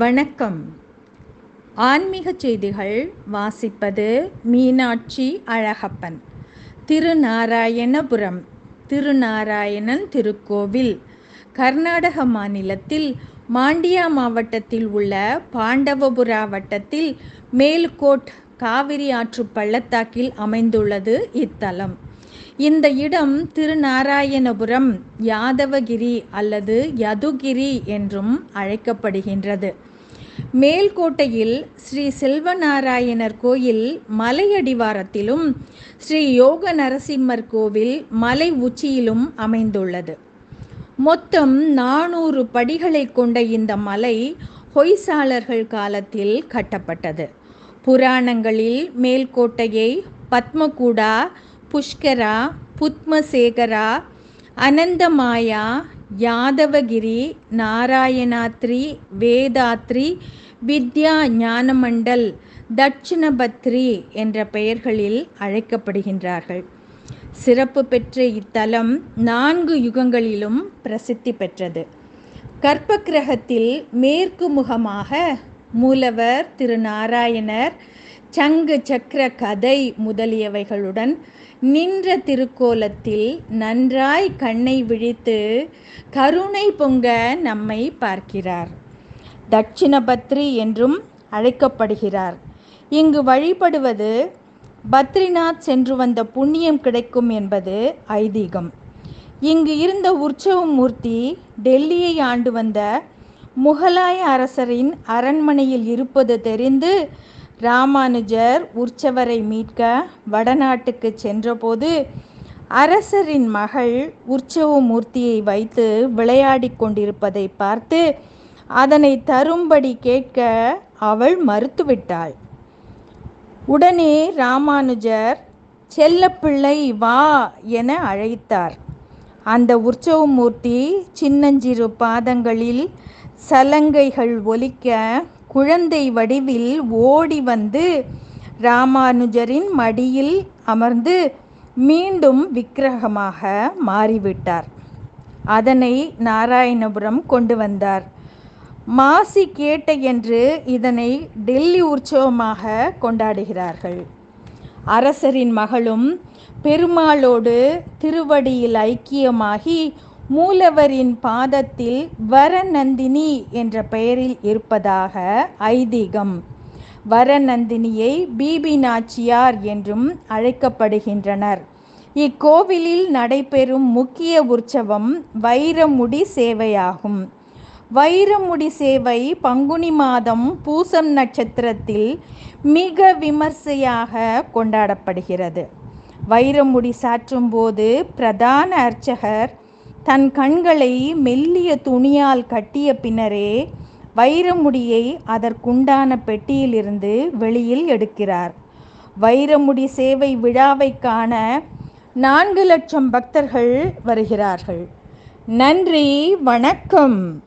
வணக்கம். ஆன்மீக செய்திகள் வாசிப்பது மீனாட்சி அழகப்பன். திருநாராயணபுரம் திருநாராயணன் திருக்கோவில் கர்நாடக மாநிலத்தில் மாண்டியா மாவட்டத்தில் உள்ள பாண்டவபுரா வட்டத்தில் மேல்கோட் காவிரி ஆற்று பள்ளத்தாக்கில் அமைந்துள்ளது இத்தலம். இந்த இடம் திருநாராயணபுரம் யாதவகிரி அல்லது யதுகிரி என்றும் அழைக்கப்படுகின்றது. மேல்கோட்டையில் ஸ்ரீ செல்வநாராயணர் கோயில் மலையடிவாரத்திலும் ஸ்ரீ யோக நரசிம்மர் கோவில் மலை உச்சியிலும் அமைந்துள்ளது. மொத்தம் நானூறு படிகளை கொண்ட இந்த மலை ஹொய்சாளர்கள் காலத்தில் கட்டப்பட்டது. புராணங்களில் மேல்கோட்டையை பத்மகூடா புஷ்கரா புத்மசேகரா அனந்தமாயா யாதவகிரி நாராயணாத்ரி வேதாத்ரி வித்யா ஞானமண்டல் தட்சிணபத்ரி என்ற பெயர்களில் அழைக்கப்படுகின்றார்கள். சிறப்பு பெற்ற இத்தலம் நான்கு யுகங்களிலும் பிரசித்தி பெற்றது. கற்பக்கிரகத்தில் மேற்கு முகமாக மூலவர் திரு நாராயணர் சங்கு சக்கர கதை முதலியவைகளுடன் நின்ற திருக்கோலத்தில் நன்றாய் கண்ணை விழித்து கருணை பொங்க நம்மை பார்க்கிறார். தட்சிணபத்ரி என்றும் அழைக்கப்படுகிறார். இங்கு வழிபடுவது பத்ரிநாத் சென்று வந்த புண்ணியம் கிடைக்கும் என்பது ஐதீகம். இங்கு இருந்த உற்சவ மூர்த்தி டெல்லியை ஆண்டு வந்த முகலாய அரசரின் அரண்மனையில் இருப்பது தெரிந்து ராமானுஜர் உற்சவரை மீட்க வடநாட்டுக்கு சென்றபோது அரசரின் மகள் உற்சவ மூர்த்தியை வைத்து விளையாடி கொண்டிருப்பதை பார்த்து அதனை தரும்படி கேட்க அவள் மறுத்துவிட்டாள் உடனே ராமானுஜர் செல்லப்பிள்ளை வா என அழைத்தார். அந்த உற்சவமூர்த்தி சின்னஞ்சிறு பாதங்களில் சலங்கைகள் ஒலிக்க குழந்தை வடிவில் ஓடி வந்து ராமானுஜரின் மடியில் அமர்ந்து மீண்டும் விக்கிரகமாக மாறிவிட்டார். அதனை நாராயணபுரம் கொண்டு வந்தார். மாசி கேட்ட என்று இதனை டெல்லி உற்சவமாக கொண்டாடுகிறார்கள். அரசரின் மகளும் பெருமாளோடு திருவடியில் ஐக்கியமாகி மூலவரின் பாதத்தில் வரநந்தினி என்ற பெயரில் இருப்பதாக ஐதீகம். வரநந்தினியை பிபி நாச்சியார் என்றும் அழைக்கப்படுகின்றனர். இக்கோவிலில் நடைபெறும் முக்கிய உற்சவம் வைரமுடி சேவையாகும். வைரமுடி சேவை பங்குனி மாதம் பூசம் நட்சத்திரத்தில் மிக விமர்சையாக கொண்டாடப்படுகிறது. வைரமுடி சாற்றும் போது பிரதான அர்ச்சகர் தன் கண்களை மெல்லிய துணியால் கட்டிய பின்னரே வைரமுடியை அதற்குண்டான பெட்டியிலிருந்து வெளியில் எடுக்கிறார். வைரமுடி சேவை விழாவை காண நான்கு லட்சம் பக்தர்கள் வருகிறார்கள். நன்றி வணக்கம்.